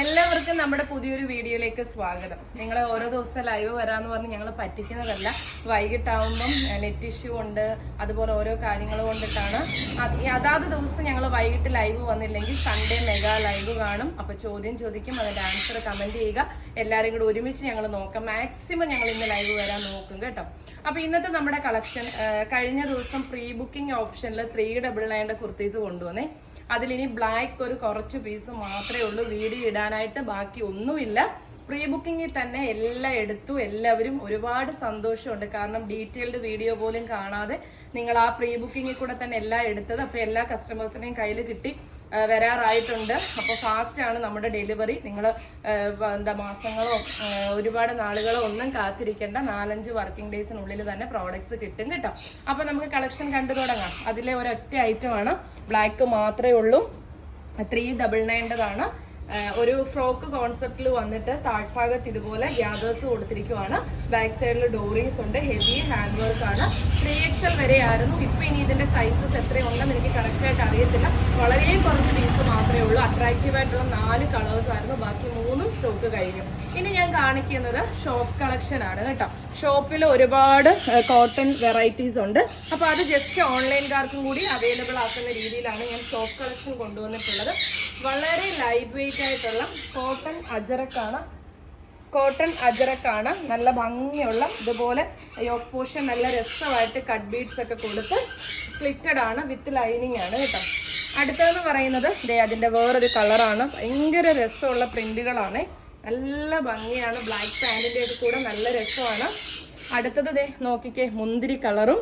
എല്ലാവർക്കും നമ്മുടെ പുതിയൊരു വീഡിയോയിലേക്ക് സ്വാഗതം. നിങ്ങൾ ഓരോ ദിവസം ലൈവ് വരാന്ന് പറഞ്ഞ് ഞങ്ങൾ പറ്റിക്കുന്നതല്ല. വൈകിട്ടാവുമ്പം നെറ്റ് ഇഷ്യൂ ഉണ്ട് അതുപോലെ ഓരോ കാര്യങ്ങൾ കൊണ്ടിട്ടാണ്. അതാത് ദിവസം ഞങ്ങൾ വൈകിട്ട് ലൈവ് വന്നില്ലെങ്കിൽ സൺഡേ മെഗാ ലൈവ് കാണും. അപ്പോൾ ചോദ്യം ചോദിക്കും അതിന്റെ ആൻസർ കമന്റ് ചെയ്യുക. എല്ലാവരും കൂടെ ഒരുമിച്ച് ഞങ്ങൾ നോക്കാം. മാക്സിമം ഞങ്ങൾ ഇന്ന് ലൈവ് വരാൻ നോക്കും കേട്ടോ. അപ്പോൾ ഇന്നത്തെ നമ്മുടെ കളക്ഷൻ കഴിഞ്ഞ ദിവസം പ്രീ ബുക്കിംഗ് ഓപ്ഷനിൽ ത്രീ ഡബിൾ നയന്റെ കുർത്തീസ് കൊണ്ടുവന്നേ. അതിലിനി ബ്ലാക്ക് ഒരു കുറച്ച് പീസ് മാത്രമേ ഉള്ളൂ. വീഡിയോ ഇടാനായിട്ട് ബാക്കി ഒന്നുമില്ല. പ്രീ ബുക്കിങ്ങിൽ തന്നെ എല്ലാം എടുത്തു. എല്ലാവരും ഒരുപാട് സന്തോഷമുണ്ട്. കാരണം ഡീറ്റെയിൽഡ് വീഡിയോ പോലും കാണാതെ നിങ്ങൾ ആ പ്രീ ബുക്കിങ്ങിൽ കൂടെ തന്നെ എല്ലാം എടുത്തത് അപ്പോൾ എല്ലാ കസ്റ്റമേഴ്സിനെയും കയ്യിൽ കിട്ടി വരാറായിട്ടുണ്ട്. അപ്പോൾ ഫാസ്റ്റ് ആണ് നമ്മുടെ ഡെലിവറി നിങ്ങൾ എന്താ മാസങ്ങളോ ഒരുപാട് നാളുകളോ ഒന്നും കാത്തിരിക്കേണ്ട. നാലഞ്ച് വർക്കിംഗ് ഡേയ്സിനുള്ളിൽ തന്നെ പ്രോഡക്ട്സ് കിട്ടും കേട്ടോ. അപ്പോൾ നമുക്ക് കളക്ഷൻ കണ്ടു തുടങ്ങാം. അതിലെ ഒരൊറ്റ ഐറ്റമാണ് ബ്ലാക്ക് മാത്രമേ ഉള്ളൂ. ത്രീ ഡബിൾ നയന്റെതാണ് ഒരു ഫ്രോക്ക് കോൺസെപ്റ്റിൽ വന്നിട്ട് താഴ്ഭാഗത്ത് ഇതുപോലെ ഗ്യാദേഴ്സ് കൊടുത്തിരിക്കുവാണ്. ബാക്ക് സൈഡിൽ ഡോറിങ്സ് ഉണ്ട് ഹെവി ഹാൻഡ് വർക്ക് ആണ്. ത്രീ എക്സ് എൽ വരെ ആയിരുന്നു ഇപ്പം ഇനി ഇതിന്റെ സൈസസ് എത്രയുണ്ടെന്ന് എനിക്ക് കറക്റ്റായിട്ട് അറിയത്തില്ല. വളരെ കുറച്ച് പീസ് മാത്രമേ ഉള്ളൂ. അട്രാക്റ്റീവ് ആയിട്ടുള്ള നാല് കളേഴ്സ് ആയിരുന്നു. ബാക്കി മൂന്നും സ്റ്റോക്ക് കഴിഞ്ഞു. ഇനി ഞാൻ കാണിക്കുന്നത് ഷോപ്പ് കളക്ഷൻ ആണ് കേട്ടോ. ഷോപ്പിൽ ഒരുപാട് കോട്ടൺ വെറൈറ്റീസ് ഉണ്ട്. അപ്പോൾ അത് ജസ്റ്റ് ഓൺലൈൻകാർക്കും കൂടി അവൈലബിൾ ആക്കുന്ന രീതിയിലാണ് ഞാൻ ഷോപ്പ് കളക്ഷൻ കൊണ്ടുവന്നിട്ടുള്ളത്. വളരെ ലൈറ്റ് വെയിറ്റ് ആയിട്ടുള്ള കോട്ടൺ അജറക്കാണ് കോട്ടൺ അജറക്കാണ് നല്ല ഭംഗിയുള്ള ഇതുപോലെ യോക്ക് പോഷൻ നല്ല രസമായിട്ട് കട്ട് ബീഡ്സ് ഒക്കെ കൊടുത്ത് സ്ലിറ്റഡ് ആണ് വിത്ത് ലൈനിങ് ആണ് കേട്ടോ. അടുത്തതെന്ന് പറയുന്നത് ദേ അതിന്റെ വേറൊരു കളറാണ്. ഭയങ്കര രസമുള്ള പ്രിന്റുകളാണ്. നല്ല ഭംഗിയാണ്. ബ്ലാക്ക് പാന്റിന്റെ കൂടെ നല്ല രസമാണ്. അടുത്തത് ദേ നോക്കിക്കേ മുന്തിരി കളറും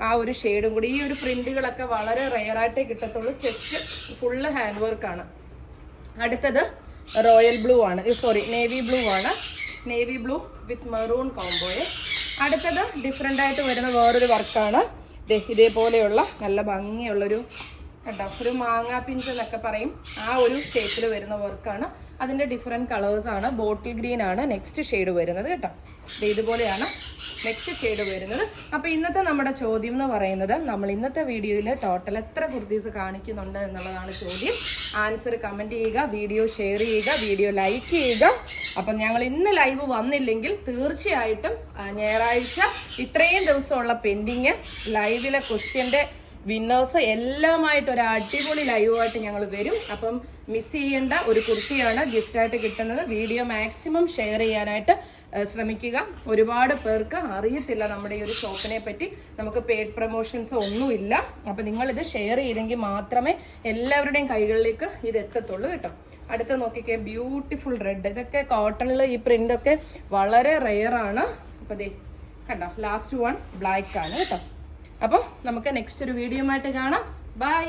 ആ ഒരു ഷെയ്ഡും കൂടി. ഈ ഒരു പ്രിന്റുകളൊക്കെ വളരെ റെയറായിട്ടേ കിട്ടത്തുള്ളൂ. ചെസ്റ്റ് ഫുള്ള് ഹാൻഡ് വർക്കാണ് അടുത്തത് റോയൽ ബ്ലൂ ആണ്. സോറി നേവി ബ്ലൂ ആണ്. നേവി ബ്ലൂ വിത്ത് മെറൂൺ കോംബോയെ. അടുത്തത് ഡിഫറെന്റ് ആയിട്ട് വരുന്ന വേറൊരു വർക്കാണ് ഇതേപോലെയുള്ള നല്ല ഭംഗിയുള്ളൊരു കണ്ടോ? ഒരു മാങ്ങാ പിഞ്ച് എന്നൊക്കെ പറയും. ആ ഒരു ഷേപ്പിൽ വരുന്ന വർക്കാണ് അതിന്റെ ഡിഫറെന്റ് ആണ്. ബോട്ടിൽ ഗ്രീൻ ആണ് നെക്സ്റ്റ് ഷെയ്ഡ് വരുന്നത് കേട്ടോ. ഇതുപോലെയാണ് നെക്സ്റ്റ് ഷെയ്ഡ് വരുന്നത്. അപ്പോൾ ഇന്നത്തെ നമ്മുടെ ചോദ്യം എന്ന് പറയുന്നത് നമ്മൾ ഇന്നത്തെ വീഡിയോയിൽ ടോട്ടൽ എത്ര കുർത്തീസ് കാണിക്കുന്നുണ്ട് എന്നുള്ളതാണ് ചോദ്യം. ആൻസർ കമന്റ് ചെയ്യുക വീഡിയോ ഷെയർ ചെയ്യുക വീഡിയോ ലൈക്ക് ചെയ്യുക. അപ്പം ഞങ്ങൾ ഇന്ന് ലൈവ് വന്നില്ലെങ്കിൽ തീർച്ചയായിട്ടും ഞായറാഴ്ച ഇത്രയും ദിവസമുള്ള പെൻഡിങ് ലൈവിലെ ക്വസ്റ്റ്യന്റെ വിന്നേഴ്സ് എല്ലാമായിട്ട് ഒരു അടിപൊളി ലൈവായിട്ട് ഞങ്ങൾ വരും. അപ്പം മിസ് ചെയ്യേണ്ട ഒരു കുർത്തിയാണ് ഗിഫ്റ്റായിട്ട് കിട്ടുന്നത്. വീഡിയോ മാക്സിമം ഷെയർ ചെയ്യാനായിട്ട് ശ്രമിക്കുക. ഒരുപാട് പേർക്ക് അറിയത്തില്ല നമ്മുടെ ഈ ഒരു ഷോപ്പിനെ പറ്റി. നമുക്ക് പെയ്ഡ് പ്രൊമോഷൻസ് ഒന്നുമില്ല. അപ്പം നിങ്ങളിത് ഷെയർ ചെയ്തെങ്കിൽ മാത്രമേ എല്ലാവരുടെയും കൈകളിലേക്ക് ഇത് എത്തത്തുള്ളൂ കേട്ടോ. അടുത്ത നോക്കിക്കേ ബ്യൂട്ടിഫുൾ റെഡ് ഇതൊക്കെ കോട്ടണിൽ ഈ പ്രിന്റ് ഒക്കെ വളരെ റെയറാണ് അപ്പോൾ ദേ കണ്ടോ ലാസ്റ്റ് വൺ ബ്ലാക്ക് ആണ് കേട്ടോ. അപ്പോൾ നമുക്ക് നെക്സ്റ്റ് ഒരു വീഡിയോ ആയിട്ട് കാണാം. ബൈ